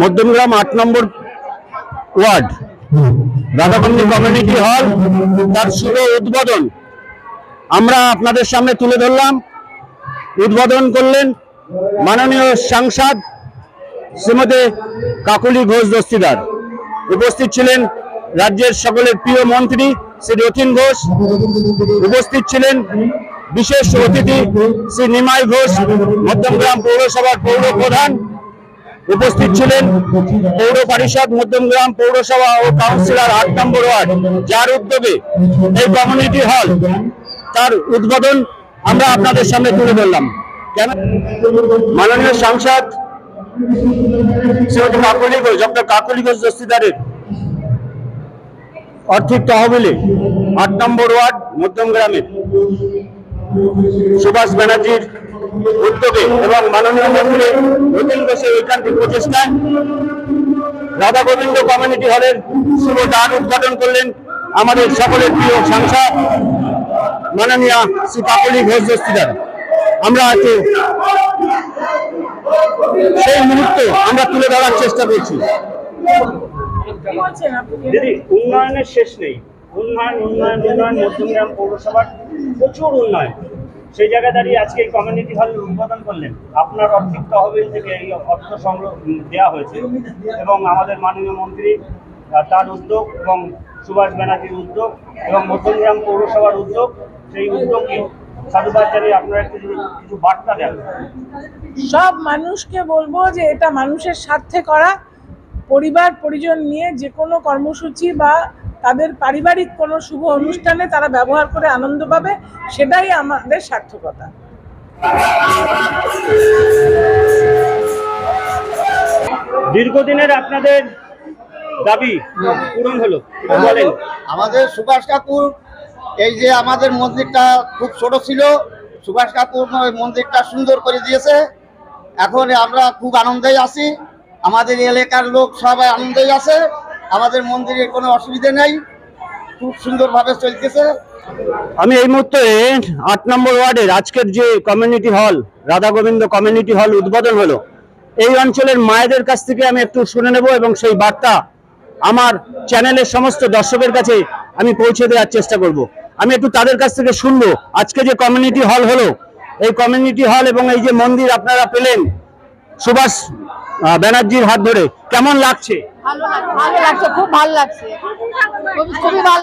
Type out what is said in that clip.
মধ্যমগ্রাম আট নম্বর word, রাধাকান্দি community hall. তার শুভ উদ্বোধন। আমরা আপনাদের সামনে তুলে ধরলাম। উদ্বোধন করলেন মাননীয় সাংসদ শ্রীমতী কাকুলি ঘোষ দস্তিদার। উপস্থিত ছিলেন রাজ্যের সকলের প্রিয় মন্ত্রী শ্রী রথিন ঘোষ। উপস্থিত ছিলেন বিশেষ অতিথি শ্রী নিমাই ঘোষ, মধ্যমগ্রাম পৌরসভার পৌর প্রধান উপস্থিত ছিলেন পৌর পরিষদ মধ্যমগ্রাম পৌরসভা ও কাউন্সিলর আট নম্বর ওয়ার্ড, যার উদ্যোগে এই কমিউনিটি হল তার উদ্বোধন আমরা আপনাদের সামনে তুলে ধরলাম। কেন? মাননীয় সাংসদ শ্রীমতী কাকলি ঘোষ ডক্টর কাকলি ঘোষ দস্তিদারের আর্থিক তহবিলে আট নম্বর ওয়ার্ড মধ্যমগ্রামের সুভাষ ব্যানার্জির উদ্যোগে এবং মাননীয় মন্ত্রী রতিন ঘোষের ঐকান্তিক প্রচেষ্টায় রাধা গোবিন্দ কমিউনিটি হলের শুভ দ্বার উদ্ঘাটন করলেন আমাদের সকলের প্রিয় সাংসদ মাননীয় শ্রী কাকলি ঘোষ দস্তিদার। আমরা আজকে সেই মুহূর্ত আমরা তুলে ধরার চেষ্টা করছি। দিদি উন্নয়নের শেষ নেই। উন্নয়ন উন্নয়ন উন্নয়ন মধ্যমগ্রাম পৌরসভার প্রচুর উন্নয়ন। সেই জায়গায় দাঁড়িয়ে আজকে এই কমিউনিটি হল উদ্বোধন করলেন। আপনার আর্থিক তহবিল থেকে এই অর্থ সংগ্রহ দেওয়া হয়েছে এবং আমাদের মাননীয় মন্ত্রী তার উদ্যোগ এবং সুভাষ ব্যানার্জির উদ্যোগ এবং মধ্যমগ্রাম পৌরসভার উদ্যোগ, সেই উদ্যোগকে কিছু কিছু বার্তা দেন। সব মানুষকে বলব যে এটা মানুষের স্বার্থে করা, পরিবার, পরিজন নিয়ে যে কোনো কর্মসূচি বা তাদের পারিবারিক কোনো শুভ অনুষ্ঠানে তারা ব্যবহার করে আনন্দ পাবে সেটাই আমাদের সার্থকতা। দীর্ঘদিনের আপনাদের দাবি পূরণ হলো বলেন। আমাদের সুভাষ কাকুর এই যে আমাদের মন্দিরটা খুব ছোট ছিল সুভাষ কাকুর ওই মন্দিরটা সুন্দর করে দিয়েছে। এখন আমরা খুব আনন্দে আছি। আমাদের এলাকার লোক সবাই আনন্দেই আছে। আমাদের মন্দিরে কোনো অসুবিধা নেই। খুব সুন্দরভাবে চলতেছে। আমি এই মুহূর্তে আট নম্বর ওয়ার্ডের আজকের যে community hall Radha Govinda community hall উদ্বোধন হলো, এই অঞ্চলের মায়েদের কাছ থেকে আমি একটু শুনে নেব এবং সেই বার্তা আমার চ্যানেলের সমস্ত দর্শকের কাছে আমি পৌঁছে দেওয়ার চেষ্টা করব। আমি একটু তাদের কাছ থেকে শুনব, আজকে যে কমিউনিটি হল হলো, এই কমিউনিটি হল এবং এই যে মন্দির আপনারা পেলেন, সুভাষ ব্যানার্জির হাত ধরে কেমন লাগছে ভালো লাগছে খুব ভালো লাগছে। খুব- খুবই ভালো